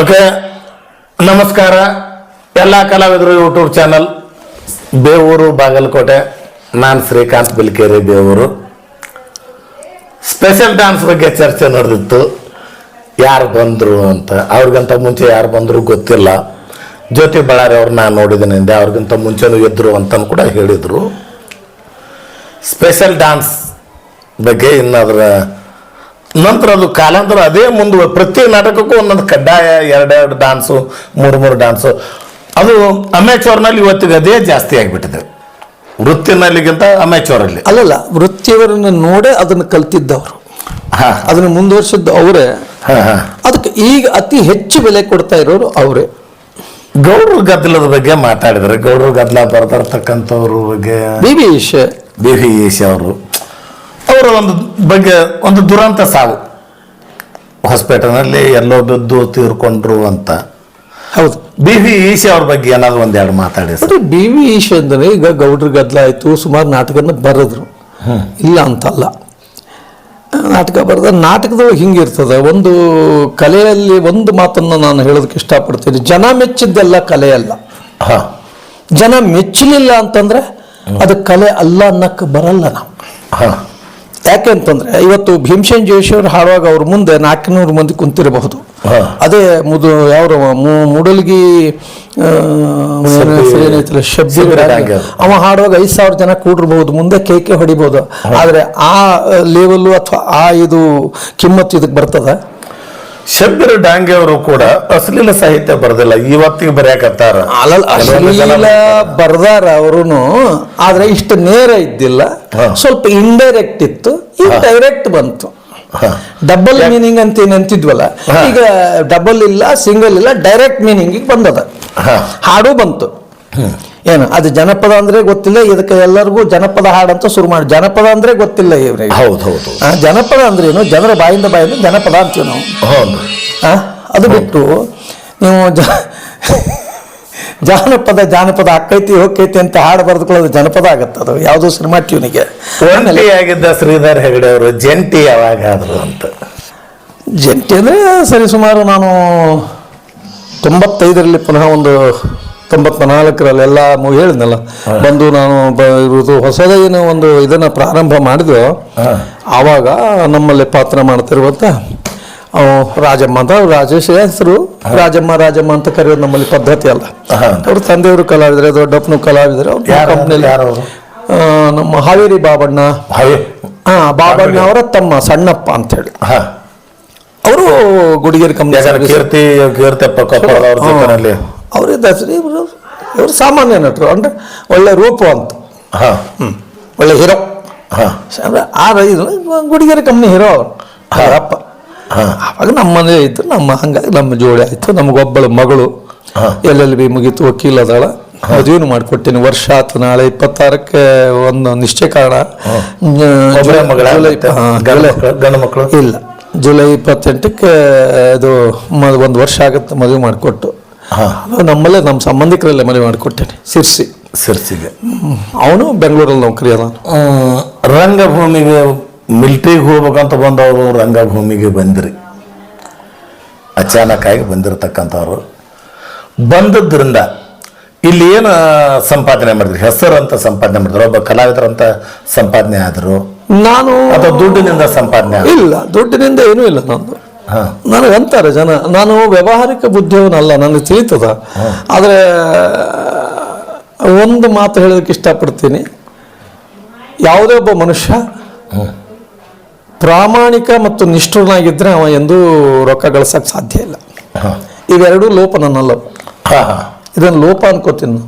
Okay ನಮಸ್ಕಾರ. ಎಲ್ಲ ಕಲಾವಿದರು ಯೂಟ್ಯೂಬ್ ಚಾನಲ್ ಬೇವೂರು ಬಾಗಲಕೋಟೆ. ನಾನು ಶ್ರೀಕಾಂತ್ ಬಿಲ್ಕೇರಿ, ಬೇವೂರು. ಸ್ಪೆಷಲ್ ಡಾನ್ಸ್ ಬಗ್ಗೆ ಚರ್ಚೆ ನಡೆದಿತ್ತು. ಯಾರು ಬಂದರು ಅಂತ. ಅವ್ರಿಗಿಂತ ಮುಂಚೆ ಯಾರು ಬಂದರು ಗೊತ್ತಿಲ್ಲ. ಜ್ಯೋತಿ ಬಳ್ಳಾರಿ ಅವ್ರು ನಾನು ನೋಡಿದ್ದೀನಿ ಹಿಂದೆ ಅವ್ರಿಗಿಂತ ಮುಂಚೆನೂ ಇದ್ದರು ಅಂತಲೂ ಕೂಡ ಹೇಳಿದರು. ಸ್ಪೆಷಲ್ ಡಾನ್ಸ್ ಬಗ್ಗೆ ಇನ್ನದರ ನಂತರ ಅದು ಕಾಲಾಂತರ ಅದೇ ಮುಂದುವ ಪ್ರತಿ ನಾಟಕಕ್ಕೂ ಒಂದೊಂದು ಕಡ್ಡಾಯ ಎರಡೆರಡು ಡಾನ್ಸು ಮೂರು ಮೂರು ಡಾನ್ಸು ಅದು ಅಮೆಚೋರ್ನಲ್ಲಿ ಇವತ್ತಿಗೆ ಅದೇ ಜಾಸ್ತಿ ಆಗಿಬಿಟ್ಟಿದೆ. ವೃತ್ತಿನಲ್ಲಿಗಿಂತ ಅಮೆಚೋರಲ್ಲಿ ಅಲ್ಲಲ್ಲ ವೃತ್ತಿಯವರನ್ನು ನೋಡೇ ಅದನ್ನು ಕಲ್ತಿದ್ದವರು. ಹಾಂ. ಅದನ್ನು ಮುಂದುವರಿಸಿದ್ದು ಅವರೇ. ಹಾಂ ಹಾಂ. ಅದಕ್ಕೆ ಈಗ ಅತಿ ಹೆಚ್ಚು ಬೆಲೆ ಕೊಡ್ತಾ ಇರೋರು ಅವರೇ. ಗೌಡ್ರ ಗದ್ದಲದ ಬಗ್ಗೆ ಮಾತಾಡಿದರೆ ಗೌಡ್ರ ಗದ್ದಲ ಬರ್ದಿರ್ತಕ್ಕಂಥವ್ರ ಬಗ್ಗೆ B V Eesh. B V Eesh ಅವರು. ಅವರ ಒಂದು ಬಗ್ಗೆ ಒಂದು ದುರಂತ ಸಾವು. ಹಾಸ್ಪಿಟಲ್ನಲ್ಲಿ ಎಲ್ಲೋ ಬಿದ್ದು ತೀರ್ಕೊಂಡ್ರು ಅಂತ. ಹೌದು. ಬಿ ವಿ ಈಶಿ ಅವ್ರ ಬಗ್ಗೆ ಏನಾದ್ರು ಒಂದೆರಡು ಮಾತಾಡಿ ಸರ್. ಬಿ ವಿ ಈಶಿ ಅಂದರೆ ಈಗ ಗೌಡ್ರ ಗದ್ದಲ ಆಯಿತು ಸುಮಾರು ನಾಟಕನ ಬರೆದ್ರು. ಇಲ್ಲ ಅಂತಲ್ಲ. ನಾಟಕ ಬರೆದ ನಾಟಕದೊಳಗೆ ಹಿಂಗಿರ್ತದೆ ಒಂದು ಕಲೆಯಲ್ಲಿ ಒಂದು ಮಾತನ್ನು ನಾನು ಹೇಳೋದಕ್ಕೆ ಇಷ್ಟಪಡ್ತೀನಿ. ಜನ ಮೆಚ್ಚಿದ್ದೆಲ್ಲ ಕಲೆ ಅಲ್ಲ. ಹಾಂ. ಜನ ಮೆಚ್ಚಲಿಲ್ಲ ಅಂತಂದ್ರೆ ಅದು ಕಲೆ ಅಲ್ಲ ಅನ್ನಕ್ಕೆ ಬರಲ್ಲ ನಾವು. ಹಾಂ. ಯಾಕೆ ಅಂತಂದ್ರೆ ಇವತ್ತು ಭೀಮಸೇನ್ ಜೋಶಿ ಅವರು ಹಾಡುವಾಗ ಅವ್ರ ಮುಂದೆ ನಾಲ್ಕುನೂರು ಮಂದಿ ಕುಂತಿರಬಹುದು. ಅದೇ ಮುದು ಯಾವ್ರ ಮೂಡಲ್ಗಿ. ಅವ ಹಾಡುವಾಗ ಐದು ಸಾವಿರ ಜನ ಕೂಡಿರ್ಬಹುದು ಮುಂದೆ ಕೇಕೆ ಹೊಡಿಬಹುದು. ಆದ್ರೆ ಆ ಲೆವೆಲ್ಲು ಅಥವಾ ಆ ಇದು ಕಿಮ್ಮತ್ತು ಇದಕ್ಕೆ ಬರ್ತದ? ಶಬ್ಬೀರ್ ಡಾಂಗೆ ಅವರು ಕೂಡ ಅಶ್ಲೀಲ ಸಾಹಿತ್ಯ ಬರ್ದಿಲ್ಲ. ಇವತ್ತಿಗೆ ಬರೆಯಕತ್ತಾರ. ಅಶ್ಲೀಲ ಬರ್ದಾರ ಅವರು ಆದ್ರೆ ಇಷ್ಟು ನೇರ ಇದ್ದಿಲ್ಲ. ಸ್ವಲ್ಪ ಇಂಡೈರೆಕ್ಟ್ ಇತ್ತು. ಈಗ ಡೈರೆಕ್ಟ್ ಬಂತು. ಡಬಲ್ ಮೀನಿಂಗ್ ಅಂತ ಏನ್ ಅಂತಿದ್ವಲ್ಲ ಈಗ ಡಬಲ್ ಇಲ್ಲ ಸಿಂಗಲ್ ಇಲ್ಲ ಡೈರೆಕ್ಟ್ ಮೀನಿಂಗ್ ಬಂದದ. ಹಾಡು ಬಂತು. ಏನು? ಅದು ಜನಪದ ಅಂದ್ರೆ ಗೊತ್ತಿಲ್ಲ ಇದಕ್ಕೆ ಎಲ್ಲರಿಗೂ ಜನಪದ ಹಾಡಂತ ಶುರು ಮಾಡಿ. ಜನಪದ ಅಂದ್ರೆ ಗೊತ್ತಿಲ್ಲ ಇವ್ರಿಗೆ. ಹೌದು ಹೌದು ಜನಪದ ಅಂದ್ರೆ ಏನು? ಜನರ ಬಾಯಿಂದ ಬಾಯಿಂದ ಜನಪದ ಅಂತೀವಿ ನಾವು. ಹೌದು. ಅದು ಬಿಟ್ಟು ನೀವು ಜಾನಪದ ಜಾನಪದ ಅಕ್ಕೈತಿ ಹೋಕೈತಿ ಅಂತ ಹಾಡು ಬರೆದುಕೊಳ್ಳೋದು ಜನಪದ ಆಗತ್ತೆ ಅದು. ಯಾವುದೋ ಸಿನಿಮಾ ಟ್ಯೂನಿಗೆ. ಆಗಿದ್ದ ಶ್ರೀಧರ್ ಹೆಗಡೆ ಅವರು ಜಂಟಿ ಯಾವಾಗ ಆದ್ರು ಅಂತ. ಜಂಟಿ ಅಂದರೆ ಸರಿ ಸುಮಾರು ನಾನು ತೊಂಬತ್ತೈದರಲ್ಲಿ ಪುನಃ ಒಂದು ತೊಂಬತ್ತ ನಾಲ್ಕರಲ್ಲಿ ಎಲ್ಲ ಮು- ಹೇಳಿದ್ನಲ್ಲ ಬಂದು ನಾನು ಇರುವುದು ಹೊಸದೇನು ಒಂದು ಇದನ್ನು ಪ್ರಾರಂಭ ಮಾಡಿದ್ವು ಆವಾಗ ನಮ್ಮಲ್ಲಿ ಪಾತ್ರ ಮಾಡ್ತಿರುವಂಥ ರಾಜಮ್ಮ ಅಂತ ಅವ್ರು ರಾಜೇಶ್ ಹೆಸರು ರಾಜಮ್ಮ ರಾಜಮ್ಮ ಅಂತ ಕರೆಯೋದು ನಮ್ಮಲ್ಲಿ ಪದ್ಧತಿ ಅಲ್ಲ. ಅವ್ರ ತಂದೆಯವರು ಕಲಾವಿದರೆ ದೊಡ್ಡಪ್ಪನು ಕಲಾವಿದರು? ಕಂಪ್ನಿಯಲ್ಲಿ? ನಮ್ಮ ಹಾವೇರಿ ಬಾಬಣ್ಣ. ಹಾ ಬಾಬಣ್ಣ ಅವರ ತಮ್ಮ ಸಣ್ಣಪ್ಪ ಅಂತ ಹೇಳಿ ಅವರು ಗುಡಿಗೇರಿ ಕಂಪ್ನಿ ಕೀರ್ತಿ ಕೀರ್ತಿ ಅವ್ರ ದಸರಿ ಇವರು ಇವರು ಸಾಮಾನ್ಯ ನಟರು. ಅಂದರೆ ಒಳ್ಳೆ ರೂಪವಂತ ಹಾಂ. ಹ್ಞೂ ಒಳ್ಳೆ ಹೀರೋ. ಹಾಂ. ಅಂದ್ರೆ ಆ ಇದು ಗುಡಿಗೆರೆ ಕಂಪ್ನಿ ಹೀರೋ ಅವರು. ಅಪ್ಪ. ಹಾಂ. ಆವಾಗ ನಮ್ಮ ಮನೆ ಆಯಿತು ನಮ್ಮ ಹಂಗಾಗಿ ನಮ್ಮ ಜೋಡಿ ಆಯಿತು ನಮಗೊಬ್ಬಳು ಮಗಳು. ಹಾಂ. ಎಲ್ ಎಲ್ ಬಿ ಮುಗೀತು ವಕೀಲ ಅದಾಳ. ಮದುವೆನು ಮಾಡಿಕೊಟ್ಟಿನಿ ವರ್ಷ ಆತು ನಾಳೆ ಇಪ್ಪತ್ತಾರಕ್ಕೆ ಒಂದು ನಿಶ್ಚಯ ಕಾರಣ. ಗಂಡು ಮಕ್ಕಳು ಇಲ್ಲ. ಜುಲೈ ಇಪ್ಪತ್ತೆಂಟಕ್ಕೆ ಇದು ಮ- ಒಂದು ವರ್ಷ ಆಗುತ್ತೆ ಮದುವೆ ಮಾಡಿಕೊಟ್ಟು. ಹಾ. ನಮ್ಮಲ್ಲೇ ನಮ್ಮ ಸಂಬಂಧಿಕರಲ್ಲೇ ಮನೆ ಮಾಡಿಕೊಟ್ಟೇನೆ. ಸಿರ್ಸಿ. ಸಿರ್ಸಿಗೆ. ಅವನು ಬೆಂಗಳೂರಲ್ಲಿ ನೌಕರಿ ಅದ ರಂಗಭೂಮಿಗೆ ಮಿಲ್ಟ್ರಿಗೆ ಹೋಗ್ಬೇಕಂತ ಬಂದವರು ರಂಗಭೂಮಿಗೆ ಬಂದಿರಿ. ಅಚಾನಕ್ ಆಗಿ ಬಂದಿರತಕ್ಕಂಥವ್ರು. ಬಂದದ್ರಿಂದ ಇಲ್ಲಿ ಏನು ಸಂಪಾದನೆ ಮಾಡಿದ್ರಿ? ಅಂತ ಸಂಪಾದನೆ ಮಾಡಿದ್ರು? ಒಬ್ಬ ಕಲಾವಿದರಂತ ಸಂಪಾದನೆ ಆದರು? ನಾನು ಅಥವಾ ದುಡ್ಡಿನಿಂದ ಸಂಪಾದನೆ ಇಲ್ಲ ದುಡ್ಡಿನಿಂದ ಏನೂ ಇಲ್ಲ ನಂದು. ಹಾ. ನನಗೆ ಅಂತಾರೆ ಜನ ನಾನು ವ್ಯಾವಹಾರಿಕ ಬುದ್ಧಿಯವನಲ್ಲ ನನಗೆ ತಿಳಿತದ. ಆದರೆ ಒಂದು ಮಾತು ಹೇಳೋದಕ್ಕೆ ಇಷ್ಟಪಡ್ತೀನಿ. ಯಾವುದೇ ಒಬ್ಬ ಮನುಷ್ಯ ಪ್ರಾಮಾಣಿಕ ಮತ್ತು ನಿಷ್ಠುರನಾಗಿದ್ದರೆ ಅವ ಎಂದೂ ರೊಕ್ಕ ಗಳಿಸೋಕ್ಕೆ ಸಾಧ್ಯ ಇಲ್ಲ. ಇವೆರಡೂ ಲೋಪ ನನ್ನಲ್ಲ. ಇದನ್ನು ಲೋಪ ಅನ್ಕೋತೀನಿ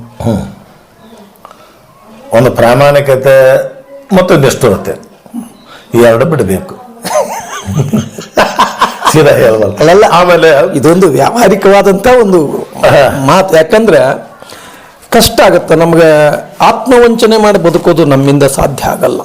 ಒಂದು ಪ್ರಾಮಾಣಿಕತೆ ಮತ್ತು ನಿಷ್ಠುರತೆ. ಈ ಎರಡು ಬಿಡಬೇಕು. ಸೀದಾ ಹೇಳ್ಬಲ್ಲ. ಆಮೇಲೆ ಇದೊಂದು ವ್ಯಾವಹಾರಿಕವಾದಂಥ ಒಂದು ಮಾತು. ಯಾಕಂದ್ರೆ ಕಷ್ಟ ಆಗುತ್ತೆ. ನಮಗೆ ಆತ್ಮವಂಚನೆ ಮಾಡಿ ಬದುಕೋದು ನಮ್ಮಿಂದ ಸಾಧ್ಯ ಆಗಲ್ಲ.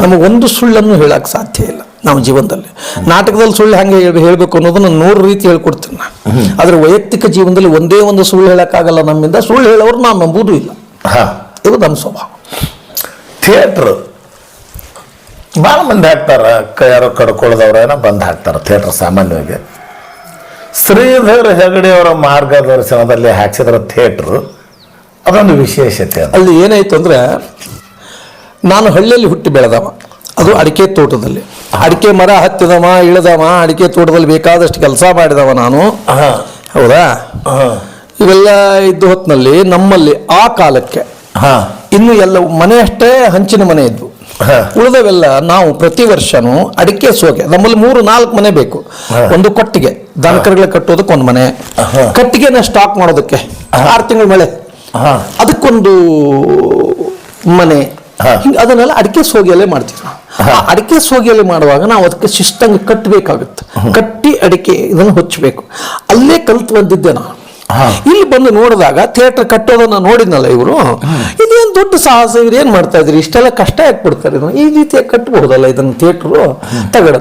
ನಮಗೆ ಒಂದು ಸುಳ್ಳನ್ನು ಹೇಳಕ್ಕೆ ಸಾಧ್ಯ ಇಲ್ಲ ನಮ್ಮ ಜೀವನದಲ್ಲಿ. ನಾಟಕದಲ್ಲಿ ಸುಳ್ಳು ಹೆಂಗೆ ಹೇಳಬೇಕು ಅನ್ನೋದನ್ನ ನೂರು ರೀತಿ ಹೇಳ್ಕೊಡ್ತೀನಿ ನಾನು. ಆದ್ರೆ ವೈಯಕ್ತಿಕ ಜೀವನದಲ್ಲಿ ಒಂದೇ ಒಂದು ಸುಳ್ಳು ಹೇಳೋಕ್ಕಾಗಲ್ಲ ನಮ್ಮಿಂದ. ಸುಳ್ಳು ಹೇಳೋರು ನಾವು ನಂಬುದು ಇಲ್ಲ. ಹಾ. ಇದು ನಮ್ಮ ಸ್ವಭಾವ. ಥಿಯೇಟ್ರ್. ಭಾಳ ಮಂದಿ ಹಾಕ್ತಾರೆ ಯಾರೋ ಕಡ್ಕೊಳ್ಳೋದವ್ರ ಏನೋ ಬಂದು ಹಾಕ್ತಾರೆ ಥಿಯೇಟ್ರ್ ಸಾಮಾನ್ಯವಾಗಿ. ಶ್ರೀಧರ್ ಹೆಗಡೆ ಅವರ ಮಾರ್ಗದರ್ಶನದಲ್ಲಿ ಹಾಕ್ಸಿದ್ರ ಥಿಯೇಟ್ರು ಅದೊಂದು ವಿಶೇಷತೆ ಅಲ್ಲಿ ಏನಾಯ್ತು ಅಂದ್ರೆ ನಾನು ಹಳ್ಳಿಯಲ್ಲಿ ಹುಟ್ಟಿ ಬೆಳೆದವ. ಅದು ಅಡಿಕೆ ತೋಟದಲ್ಲಿ. ಅಡಿಕೆ ಮರ ಹತ್ತಿದವ ಇಳಿದವ ಅಡಿಕೆ ತೋಟದಲ್ಲಿ ಬೇಕಾದಷ್ಟು ಕೆಲಸ ಮಾಡಿದವ ನಾನು. ಹಾ ಹೌದಾ? ಹಾ ಇವೆಲ್ಲ ಇದ್ದ ಹೊತ್ತಿನಲ್ಲಿ ನಮ್ಮಲ್ಲಿ ಆ ಕಾಲಕ್ಕೆ ಹಾ ಇನ್ನು ಎಲ್ಲ ಮನೆ ಅಷ್ಟೇ ಹಂಚಿನ ಮನೆ ಇದ್ವು. ಉಳಿದವೆಲ್ಲ ನಾವು ಪ್ರತಿ ವರ್ಷನೂ ಅಡಿಕೆ ಸೋಗೆ ನಮ್ಮಲ್ಲಿ ಮೂರು ನಾಲ್ಕು ಮನೆ ಬೇಕು. ಒಂದು ಕೊಟ್ಟಿಗೆ. ದನಕರುಗಳ ಕಟ್ಟೋದಕ್ಕೆ ಒಂದು ಮನೆ. ಕಟ್ಟಿಗೆನ ಸ್ಟಾಕ್ ಮಾಡೋದಕ್ಕೆ. ಆರು ತಿಂಗಳ ಮಳೆ. ಅದಕ್ಕೊಂದು ಮನೆ. ಅದನ್ನೆಲ್ಲ ಅಡಿಕೆ ಸೋಗಿಯಲ್ಲೇ ಮಾಡ್ತೀವಿ ಅಡಿಕೆ ಸೋಗಿಯಲ್ಲಿ ಮಾಡುವಾಗ ನಾವು ಅದಕ್ಕೆ ಶಿಸ್ತಂಗೆ ಕಟ್ಟಬೇಕಾಗುತ್ತೆ ಕಟ್ಟಿ ಅಡಿಕೆ ಇದನ್ನು ಹೊಚ್ಚಬೇಕು. ಅಲ್ಲೇ ಕಲ್ತು ಬಂದಿದ್ದೆ ನಾನು. ಇಲ್ಲಿ ಬಂದು ನೋಡಿದಾಗ ಥಿಯೇಟರ್ ಕಟ್ಟೋದನ್ನ ನೋಡಿದ್ನಲ್ಲ ಇವರು? ಇದೇನು ದೊಡ್ಡ ಸಾಹಸ ಇವ್ರು ಏನು ಮಾಡ್ತಾ ಇದ್ರಿ? ಇಷ್ಟೆಲ್ಲ ಕಷ್ಟ ಯಾಕೆ ಬಿಡ್ತಾರೆ ಈ ರೀತಿಯಾಗಿ ಕಟ್ಟಬಹುದಲ್ಲ ಇದನ್ನು ಥಿಯೇಟ್ರು? ತಗಡ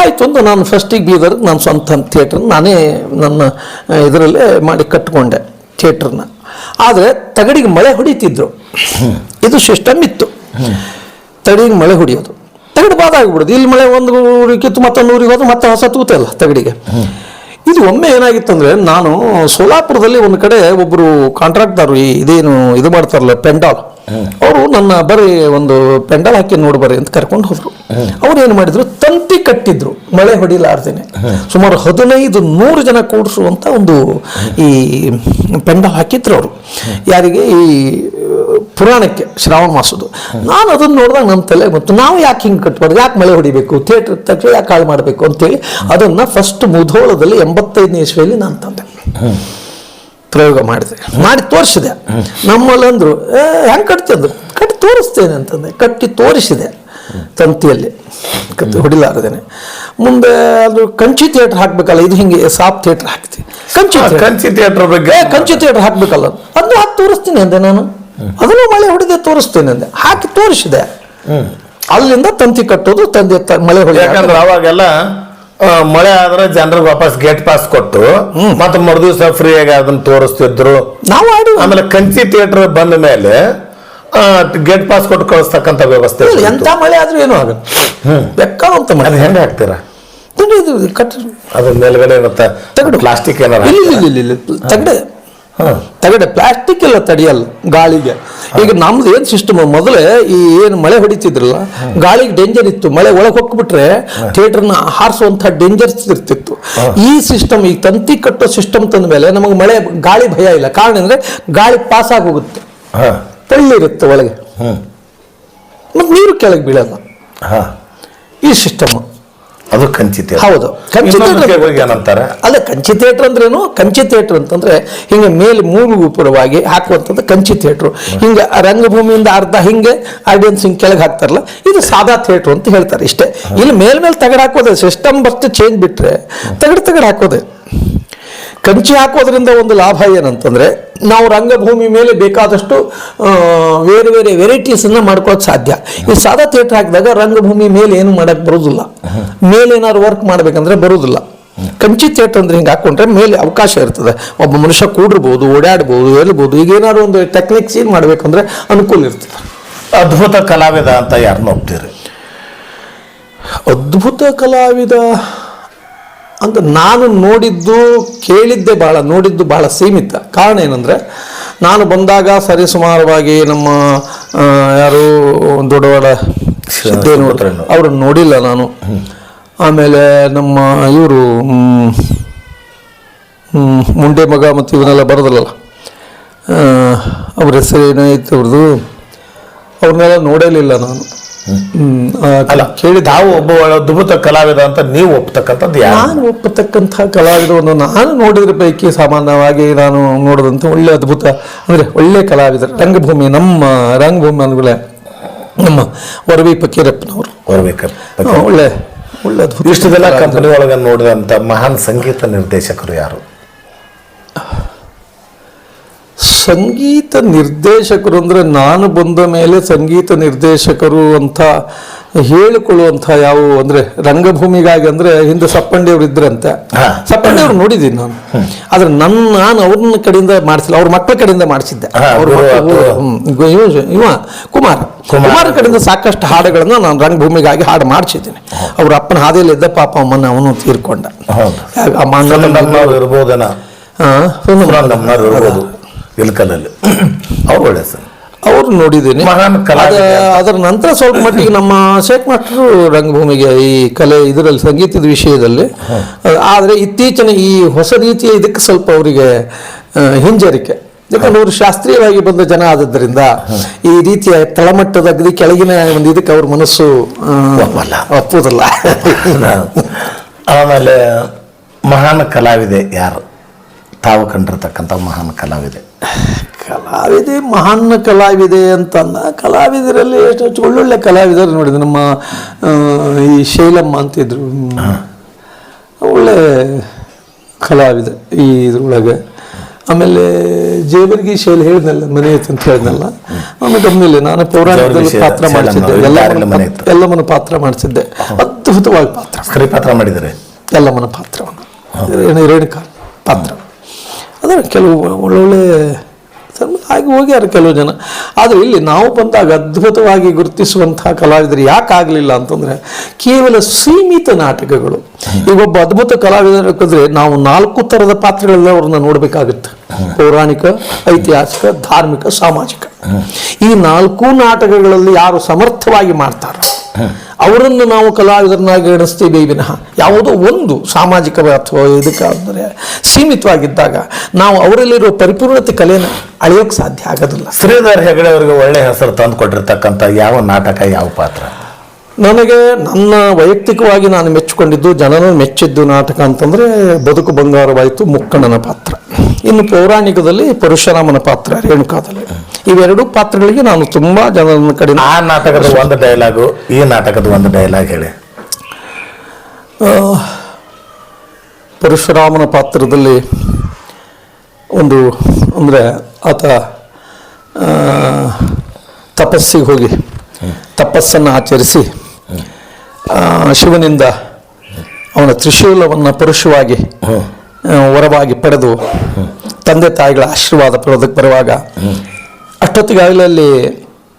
ಆಯ್ತು ಒಂದು ನಾನು ಫಸ್ಟಿಗೆ ಬೀದರ್ ನಾನು ಸ್ವಂತ ಥಿಯೇಟ್ರ್ ನಾನೇ ನನ್ನ ಇದರಲ್ಲೇ ಮಾಡಿ ಕಟ್ಕೊಂಡೆ ಥಿಯೇಟ್ರನ್ನ. ಆದರೆ ತಗಡಿಗೆ ಮಳೆ ಹೊಡಿತಿದ್ರು. ಇದು ಸಿಸ್ಟಮ್ ಇತ್ತು. ತಗಡಿಗೆ ಮಳೆ ಹೊಡಿಯೋದು. ತಗಡು ಬಾದಾಗ್ಬಿಡುದು. ಇಲ್ಲಿ ಮಳೆ ಒಂದು ಊರಿಗೆ ಮತ್ತೊಂದು ಊರಿಗೆ ಹೋದ್ರೆ ಮತ್ತೆ ಹೊಸ ತೂತಲ್ಲ ತಗಡಿಗೆ. ಇದು ಒಮ್ಮೆ ಏನಾಗಿತ್ತಂದ್ರೆ ನಾನು ಸೋಲಾಪುರದಲ್ಲಿ ಒಂದು ಕಡೆ ಒಬ್ಬರು ಈ ಇದೇನು ಇದು ಮಾಡ್ತಾರಲ್ಲ ಪೆಂಡಾಲ್. ಅವರು ನನ್ನ ಬರೀ ಒಂದು ಪೆಂಡಾಲ್ ಹಾಕಿ ನೋಡಿ ಬರ್ರಿ ಅಂತ ಕರ್ಕೊಂಡು ಹೋದ್ರು. ಅವ್ರು ಏನು ಮಾಡಿದ್ರು? ತಂತಿ ಕಟ್ಟಿದ್ರು. ಮಳೆ ಹೊಡಿಲಾರ್ದೇನೆ. ಸುಮಾರು ಹದಿನೈದು ನೂರು ಜನ ಕೂಡಿಸುವಂತ ಒಂದು ಈ ಪೆಂಡಾಲ್ ಹಾಕಿದ್ರು ಅವರು. ಯಾರಿಗೆ ಈ ಪುರಾಣಕ್ಕೆ ಶ್ರಾವಣ ಮಾಸದು ನಾನು ಅದನ್ನು ನೋಡಿದಾಗ ನಮ್ಮ ತಲೆ ಮತ್ತು ನಾವು ಯಾಕೆ ಹಿಂಗೆ ಕಟ್ಬಾರ್ದು? ಯಾಕೆ ಮಳೆ ಹೊಡಿಬೇಕು? ಥಿಯೇಟರ್ ತಕ್ಷಣ ಯಾಕೆ ಹಾಳು ಮಾಡಬೇಕು ಅಂತೇಳಿ ಅದನ್ನು ಫಸ್ಟ್ ಮುಧೋಳದಲ್ಲಿ ಎಂಬತ್ತೈದನೇ ಇಸ್ವಿಯಲ್ಲಿ ನಾನು ತಂದೆ. ಪ್ರಯೋಗ ಮಾಡಿದೆ. ಮಾಡಿ ತೋರಿಸಿದೆ. ನಮ್ಮಲ್ಲಿ ಅಂದರು ಹೆಂಗೆ ಕಟ್ತಿದ್ರು ಕಟ್ಟಿ ತೋರಿಸ್ತೇನೆ ಅಂತಂದೆ. ಕಟ್ಟಿ ತೋರಿಸಿದೆ ತಂತಿಯಲ್ಲಿ. ಕತ್ತಿ ಹೊಡಿಲಾರದೇನೆ. ಮುಂದೆ ಅದು ಕಂಚಿ ಥಿಯೇಟರ್ ಹಾಕ್ಬೇಕಲ್ಲ ಇದು ಹಿಂಗೆ ಸಾಪ್ ಥಿಯೇಟರ್ ಹಾಕ್ತಿ. ಕಂಚಿ ಕಂಚಿ ಥಿಯೇಟರ್ ಬಗ್ಗೆ. ಕಂಚಿ ಥಿಯೇಟರ್ ಹಾಕ್ಬೇಕಲ್ಲ. ಅದನ್ನು ಹಾಕಿ ತೋರಿಸ್ತೀನಿ ಅಂದೆ ನಾನು. ಅದನ್ನು ಮಳೆ ಹೊಡೆದೇ ತೋರಿಸ್ತೇನೆ ಅಂದೆ. ಹಾಕಿ ತೋರಿಸಿದೆ. ಅಲ್ಲಿಂದ ತಂತಿ ಕಟ್ಟೋದು ತಂದೆ ಮಳೆ ಯಾಕಂದ್ರೆ ಅವಾಗೆಲ್ಲ ಮಳೆ ಆದ್ರೆ ಜನರಿಗೆ ವಾಪಸ್ ಗೇಟ್ ಪಾಸ್ ಕೊಟ್ಟು ಮತ್ತೆ ಮರುದಿವಸ ಫ್ರೀ ಆಗಿ ಅದನ್ನ ತೋರಿಸ್ತಿದ್ರು. ನಾವು ಆಡಿ ಆಮೇಲೆ ಕಂಚಿ ಥಿಯೇಟರ್ ಬಂದ ಮೇಲೆ ಗೇಟ್ ಪಾಸ್ ಕೊಟ್ಟು ಕಳಿಸ್ತಕ್ಕಂಥ ವ್ಯವಸ್ಥೆ. ಎಂತ ಮಳೆ ಆದ್ರೂ ಏನು ಆಗಲ್ಲ. ಬೆಕ್ಕಂತ ಮಳೆ. ಹೆಂಗೆ ಹಾಕ್ತೀರಾ? ಕಟ್ ಇದು ಕಟ್ಟ ಅದು ಮೇಲ್ಗಡೆ ಏನತ್ತ. ಪ್ಲಾಸ್ಟಿಕ್ ಏನಾರ ಇಲ್ಲ ಇಲ್ಲ ಇಲ್ಲ ತಗಡೆ. ತಗಡೆ ಪ್ಲಾಸ್ಟಿಕ್ ಎಲ್ಲ ತಡೆಯಲ್ಲ ಗಾಳಿಗೆ. ಈಗ ನಮ್ದು ಏನು ಸಿಸ್ಟಮ್ ಮೊದಲೇ ಈ ಏನು ಮಳೆ ಹೊಡಿತಿದ್ರಲ್ಲ ಗಾಳಿಗೆ ಡೇಂಜರ್ ಇತ್ತು. ಮಳೆ ಒಳಗೆ ಹೋಗ್ಬಿಟ್ರೆ ಥಿಯೇಟರ್ನ ಹಾರಿಸುವಂಥ ಡೇಂಜರ್ಸ್ ಇರ್ತಿತ್ತು. ಈ ಸಿಸ್ಟಮ್ ಈ ತಂತಿ ಕಟ್ಟೋ ಸಿಸ್ಟಮ್ ತಂದ ಮೇಲೆ ನಮಗೆ ಮಳೆ ಗಾಳಿ ಭಯ ಇಲ್ಲ. ಕಾರಣ ಅಂದರೆ ಗಾಳಿ ಪಾಸ್ ಆಗಿ ಹೋಗುತ್ತೆ ಹಾ ಇರುತ್ತೆ ಒಳಗೆ. ಮತ್ತು ನೀರು ಕೆಳಗೆ ಬೀಳಲ್ಲ. ಹಾ. ಈ ಸಿಸ್ಟಮ್ ಅದು ಕಂಚಿ ಥಿಯೇಟರ್ ಹೌದು. ಕಂಚಿ ಥಿಯೇಟರ್ ಏನಂತಾರೆ ಅಲ್ಲ ಕಂಚಿ ಥಿಯೇಟರ್ ಅಂದ್ರೇನು? ಕಂಚಿ ಥಿಯೇಟರ್ ಅಂತಂದ್ರೆ ಹಿಂಗೆ ಮೇಲೆ ಮೂರು ಗೋಪುರವಾಗಿ ಹಾಕುವಂಥದ್ದು ಕಂಚಿ ಥಿಯೇಟರ್ ಹಿಂಗೆ ರಂಗಭೂಮಿಯಿಂದ ಅರ್ಧ ಹಿಂಗೆ ಆಡಿಯನ್ಸ್ ಹಿಂಗೆ ಕೆಳಗೆ ಹಾಕ್ತಾರಲ್ಲ ಇದು ಸಾದಾ ಥಿಯೇಟರ್ ಅಂತ ಹೇಳ್ತಾರೆ ಇಷ್ಟೇ. ಇಲ್ಲಿ ಮೇಲ್ಮೇಲೆ ತಗಡ ಹಾಕೋದು ಹಾಕೋದೆ ಸಿಸ್ಟಮ್ ಬಸ್ಟ್ ಚೇಂಜ್ ಬಿಟ್ರೆ ತಗಡು ತಗಡು ಹಾಕೋದೆ. ಕಂಚಿ ಹಾಕೋದ್ರಿಂದ ಒಂದು ಲಾಭ ಏನಂತಂದ್ರೆ ನಾವು ರಂಗಭೂಮಿ ಮೇಲೆ ಬೇಕಾದಷ್ಟು ಬೇರೆ ಬೇರೆ ವೆರೈಟೀಸನ್ನು ಮಾಡ್ಕೊಳ್ಳೋಕೆ ಸಾಧ್ಯ. ಈ ಸಾದಾ ಥಿಯೇಟರ್ ಹಾಕಿದಾಗ ರಂಗಭೂಮಿ ಮೇಲೆ ಏನು ಮಾಡಕ್ ಬರೋದಿಲ್ಲ. ಮೇಲೆ ಏನಾದ್ರು ವರ್ಕ್ ಮಾಡ್ಬೇಕಂದ್ರೆ ಬರೋದಿಲ್ಲ. ಕಂಚಿ ಥಿಯೇಟರ್ ಅಂದ್ರೆ ಹಿಂಗೆ ಹಾಕೊಂಡ್ರೆ ಮೇಲೆ ಅವಕಾಶ ಇರ್ತದೆ. ಒಬ್ಬ ಮನುಷ್ಯ ಕೂಡಿರ್ಬೋದು ಓಡಾಡ್ಬೋದು ಹೇಳ್ಬೋದು ಈಗ ಏನಾದ್ರು ಒಂದು ಟೆಕ್ನಿಕ್ಸ್ ಏನು ಮಾಡ್ಬೇಕಂದ್ರೆ ಅನುಕೂಲ ಇರ್ತದೆ. ಅದ್ಭುತ ಕಲಾವಿದ ಅಂತ ಯಾರನ್ನ ಒಪ್ತೀರಿ? ಅದ್ಭುತ ಕಲಾವಿದ ಅಂತ ನಾನು ನೋಡಿದ್ದು ಕೇಳಿದ್ದೆ ಭಾಳ ನೋಡಿದ್ದು ಭಾಳ ಸೀಮಿತ. ಕಾರಣ ಏನಂದರೆ ನಾನು ಬಂದಾಗ ಸರಿಸುಮಾರವಾಗಿ ನಮ್ಮ ಯಾರು ದೊಡ್ಡವಾಡ. ಅವ್ರನ್ನ ನೋಡಿಲ್ಲ ನಾನು. ಆಮೇಲೆ ನಮ್ಮ ಇವರು ಮುಂಡೆ ಮಗ ಮತ್ತು ಇವನ್ನೆಲ್ಲ ಬರೋದಲ್ಲ ಅವ್ರ ಹೆಸರು ಏನಾಯ್ತು ಅವ್ರದ್ದು? ಅವ್ರನ್ನೆಲ್ಲ ನೋಡಲಿಲ್ಲ ನಾನು. ಅಲ್ಲ ಕೇಳಿದ ತಾವು ಒಬ್ಬ ಅದ್ಭುತ ಕಲಾವಿದ ಅಂತ ನೀವು ಒಪ್ತಕ್ಕಂಥದ್ದು ಯಾರು? ನಾನು ಒಪ್ಪತಕ್ಕಂಥ ಕಲಾವಿದರನ್ನು ನಾನು ನೋಡಿದ್ರ ಪೈಕಿ ಸಾಮಾನ್ಯವಾಗಿ ನಾನು ನೋಡಿದಂಥ ಒಳ್ಳೆ ಅದ್ಭುತ ಅಂದರೆ ಒಳ್ಳೆ ಕಲಾವಿದರು ರಂಗಭೂಮಿ ನಮ್ಮ ರಂಗಭೂಮಿ ಅಂದ್ಮೇಲೆ ನಮ್ಮ ವರವಿ ಫಕೀರಪ್ಪನವರು. ಬರ್ಬೇಕಾರೆ ಆ, ಒಳ್ಳೆ ಒಳ್ಳೆ ಅದ್ಭುತ ಇಷ್ಟು ದಿನ ಕಂಪನಿ ಒಳಗೆ ನೋಡಿದಂಥ ಮಹಾನ್ ಸಂಗೀತ ನಿರ್ದೇಶಕರು ಯಾರು? ಸಂಗೀತ ನಿರ್ದೇಶಕರು ಅಂದರೆ ನಾನು ಬಂದ ಮೇಲೆ ಸಂಗೀತ ನಿರ್ದೇಶಕರು ಅಂತ ಹೇಳಿಕೊಳ್ಳುವಂಥ ಯಾವುವು ಅಂದರೆ ರಂಗಭೂಮಿಗಾಗಿ ಅಂದರೆ ಹಿಂದೆ ಸಪ್ಪಂಡಿಯವರು ಇದ್ರಂತೆ. ಸಪ್ಪಂಡಿಯವ್ರು ನೋಡಿದ್ದೀನಿ ನಾನು. ಆದರೆ ನನ್ನ ನಾನು ಅವ್ರನ್ನ ಕಡೆಯಿಂದ ಮಾಡಿಸಿಲ್ಲ ಅವ್ರ ಮಕ್ಕಳ ಕಡೆಯಿಂದ ಮಾಡಿಸಿದ್ದೆ. ಇವ ಕುಮಾರ್. ಕುಮಾರ. ಕಡೆಯಿಂದ ಸಾಕಷ್ಟು ಹಾಡುಗಳನ್ನು ನಾನು ರಂಗಭೂಮಿಗಾಗಿ ಹಾಡು ಮಾಡಿಸಿದ್ದೀನಿ. ಅವ್ರ ಅಪ್ಪನ ಹಾದಿಯಲ್ಲಿ ಇದ್ದ ಪಾಪ ಅಮ್ಮನ ಅವನು ತೀರ್ಕೊಂಡ. ಇರ್ಬೋದೇನ. ಹಾ, ಇಲ್ಕಲಲ್ಲಿ ಅವ್ರು ಒಳ್ಳೆ ಸರ್. ಅವ್ರು ನೋಡಿದ್ದೀನಿ. ಮಹಾನ್ ಕಲಾವಿದ ಅದರ ನಂತರ ಸ್ವಲ್ಪ ಮಟ್ಟಿಗೆ ನಮ್ಮ ಶೇಖ್ ಮಾಸ್ಟರ್ ರಂಗಭೂಮಿಗೆ ಈ ಕಲೆ ಇದರಲ್ಲಿ ಸಂಗೀತದ ವಿಷಯದಲ್ಲಿ. ಆದರೆ ಇತ್ತೀಚಿನ ಈ ಹೊಸ ರೀತಿಯ ಇದಕ್ಕೆ ಸ್ವಲ್ಪ ಅವರಿಗೆ ಆ, ಹಿಂಜರಿಕೆ. ಯಾಕಂದ್ರೆ ಅವರು ಶಾಸ್ತ್ರೀಯವಾಗಿ ಬಂದ ಜನ ಆದದ್ದರಿಂದ ಈ ರೀತಿಯ ತಳಮಟ್ಟದ ಅಗದಿ ಕೆಳಗಿನ ಒಂದು ಇದಕ್ಕೆ ಅವ್ರ ಮನಸ್ಸು ಆ, ಒಪ್ಪಲ್ಲ. ಒಪ್ಪುವುದಿಲ್ಲ. ಆಮೇಲೆ ಮಹಾನ್ ಕಲಾವಿದೆ ಯಾರು? ತಾವು ಕಂಡಿರ್ತಕ್ಕಂಥ ಮಹಾನ್ ಕಲಾವಿದೆ. ಕಲಾವಿದೆ ಮಹಾನ್ ಕಲಾವಿದೆ ಅಂತಂದ ಕಲಾವಿದರಲ್ಲಿ ಎಷ್ಟು ಹೆಚ್ಚು ಒಳ್ಳೊಳ್ಳೆ ಕಲಾವಿದರು ನೋಡಿದೆ ನಮ್ಮ ಈ ಶೈಲಮ್ಮ ಅಂತಿದ್ರು. ಒಳ್ಳೆ ಕಲಾವಿದ ಈ ಇದ್ರೊಳಗೆ. ಆಮೇಲೆ ಜೇವರ್ಗಿ ಶೈಲಿ ಹೇಳಿದ್ನಲ್ಲ ಮನೆ ಐತೆ ಅಂತ ಹೇಳಿದ್ನಲ್ಲ. ಆಮೇಲೆ ಒಮ್ಮೆಲೆ ನಾನು ಪೌರಾಣಿಕದಲ್ಲಿ ಪಾತ್ರ ಮಾಡಿಸಿದ್ದೆ. ಶೈಲಮ್ಮ ಎಲ್ಲಮ್ಮನ ಮನೆ ಪಾತ್ರ- ಮಾಡಿಸಿದ್ದೆ. ಅದ್ಭುತವಾಗಿ ಪಾತ್ರ ಪಾತ್ರ ಮಾಡಿದರೆ? ಎಲ್ಲಮ್ಮನ ಪಾತ್ರವನ್ನು. ರೇಣು- ರೇಣುಕಾ ಪಾತ್ರ. ಅದರ ಕೆಲವು ಒಳ್ಳೊಳ್ಳೆ ಧರ್ಮ ಹಾಗೆ ಹೋಗ್ಯಾರ ಕೆಲವು ಜನ. ಆದರೆ ಇಲ್ಲಿ ನಾವು ಬಂದಾಗ ಅದ್ಭುತವಾಗಿ ಗುರುತಿಸುವಂತಹ ಕಲಾವಿದರು ಯಾಕಾಗಲಿಲ್ಲ ಅಂತಂದರೆ ಕೇವಲ ಸೀಮಿತ ನಾಟಕಗಳು. ಈಗ ಒಬ್ಬ ಅದ್ಭುತ ಕಲಾವಿದರಾದ್ರೆ ನಾವು ನಾಲ್ಕು ಥರದ ಪಾತ್ರಗಳೆಲ್ಲ ಅವ್ರನ್ನ ನೋಡಬೇಕಾಗುತ್ತೆ. ಪೌರಾಣಿಕ, ಐತಿಹಾಸಿಕ, ಧಾರ್ಮಿಕ, ಸಾಮಾಜಿಕ. ಈ ನಾಲ್ಕು ನಾಟಕಗಳಲ್ಲಿ ಯಾರು ಸಮರ್ಥವಾಗಿ ಮಾಡ್ತಾರ? ಅವರನ್ನು ನಾವು ಕಲಾವಿದರನ್ನಾಗಿ ಎಣಿಸ್ತೀವಿ ವಿನಃ. ಯಾವುದೋ ಒಂದು ಸಾಮಾಜಿಕ ಅಥವಾ ಇದಕ್ಕೆ ಅಂದರೆ ಸೀಮಿತವಾಗಿದ್ದಾಗ ನಾವು ಅವರಲ್ಲಿರೋ ಪರಿಪೂರ್ಣತೆ ಕಲೆಯನ್ನು ಅಳೆಯೋಕ್ಕೆ ಸಾಧ್ಯ ಆಗೋದಿಲ್ಲ. ಶ್ರೀಧರ್ ಹೆಗಡೆ ಅವರಿಗೆ ಒಳ್ಳೆ ಹೆಸರು ತಂದು ಕೊಟ್ಟಿರ್ತಕ್ಕಂಥ ಯಾವ ನಾಟಕ ಯಾವ ಪಾತ್ರ? ನನಗೆ ನನ್ನ ವೈಯಕ್ತಿಕವಾಗಿ ನಾನು ಮೆಚ್ಚಿಕೊಂಡಿದ್ದು ಜನನ ಮೆಚ್ಚಿದ್ದು ನಾಟಕ ಅಂತಂದರೆ ಬದುಕು ಬಂಗಾರವಾಯಿತು ಮುಕ್ಕಣ್ಣನ ಪಾತ್ರ. ಇನ್ನು ಪೌರಾಣಿಕದಲ್ಲಿ ಪರಶುರಾಮನ ಪಾತ್ರ ರೇಣುಕಾದಲ್ಲಿ. ಇವೆರಡೂ ಪಾತ್ರಗಳಿಗೆ ನಾನು ತುಂಬ ಜನರ ಕಡೆ ಆ ನಾಟಕದ ಒಂದು ಡೈಲಾಗು ಈ ನಾಟಕದ ಒಂದು ಡೈಲಾಗ್ ಹೇಳಿ. ಪರಶುರಾಮನ ಪಾತ್ರದಲ್ಲಿ ಒಂದು ಅಂದರೆ ಆತ ತಪಸ್ಸಿಗೆ ಹೋಗಿ, ತಪಸ್ಸನ್ನು ಆಚರಿಸಿ ಶಿವನಿಂದ ಅವನ ತ್ರಿಶೂಲವನ್ನು ಪುರುಷವಾಗಿ ವರವಾಗಿ ಪಡೆದು, ತಂದೆ ತಾಯಿಗಳ ಆಶೀರ್ವಾದ ಪಡೆದಕ್ಕೆ ಬರುವಾಗ ಅಷ್ಟೊತ್ತಿಗೆ ಅಲ್ಲಿ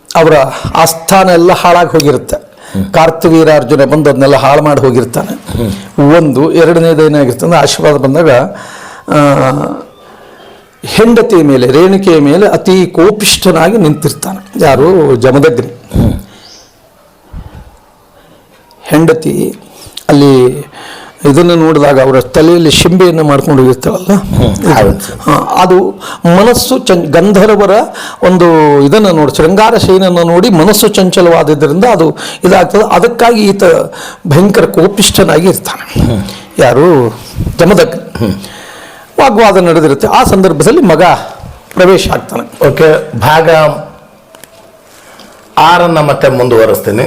ಅವರ ಆಸ್ಥಾನ ಎಲ್ಲ ಹಾಳಾಗಿ ಹೋಗಿರುತ್ತೆ. ಕಾರ್ತಿವೀರ ಅರ್ಜುನ ಬಂದು ಅದನ್ನೆಲ್ಲ ಹಾಳು ಮಾಡಿ ಹೋಗಿರ್ತಾನೆ. ಒಂದು ಎರಡನೇದು ಏನಾಗಿರ್ತದೆ ಅಂದ್ರೆ ಆಶೀರ್ವಾದ ಬಂದಾಗ ಹೆಂಡತಿಯ ಮೇಲೆ ರೇಣುಕೆಯ ಮೇಲೆ ಅತಿ ಕೋಪಿಷ್ಠನಾಗಿ ನಿಂತಿರ್ತಾನೆ. ಯಾರು? ಜಮದಗ್ನಿ. ಹೆಂಡತಿ ಅಲ್ಲಿ ಇದನ್ನು ನೋಡಿದಾಗ ಅವರ ತಲೆಯಲ್ಲಿ ಶಿಂಬೆಯನ್ನು ಮಾಡ್ಕೊಂಡು ಹೋಗಿರ್ತಾಳಲ್ಲ? ಅದು ಮನಸ್ಸು ಚಂ ಗಂಧರ್ವರ ಒಂದು ಇದನ್ನು ನೋಡಿ ಶೃಂಗಾರ ಶೈನನ್ನು ನೋಡಿ ಮನಸ್ಸು ಚಂಚಲವಾದದ್ದರಿಂದ ಅದು ಇದಾಗ್ತದೆ. ಅದಕ್ಕಾಗಿ ಈತ ಭಯಂಕರ ಕೋಪಿಷ್ಠನಾಗಿ ಇರ್ತಾನೆ. ಯಾರು? ಜಮದಗ್ನಿ. ವಾಗ್ವಾದ ನಡೆದಿರುತ್ತೆ. ಆ ಸಂದರ್ಭದಲ್ಲಿ ಮಗ ಪ್ರವೇಶ ಆಗ್ತಾನೆ. ಓಕೆ ಭಾಗ ಆರನ್ನ ಮತ್ತೆ ಮುಂದುವರಿಸ್ತೀನಿ.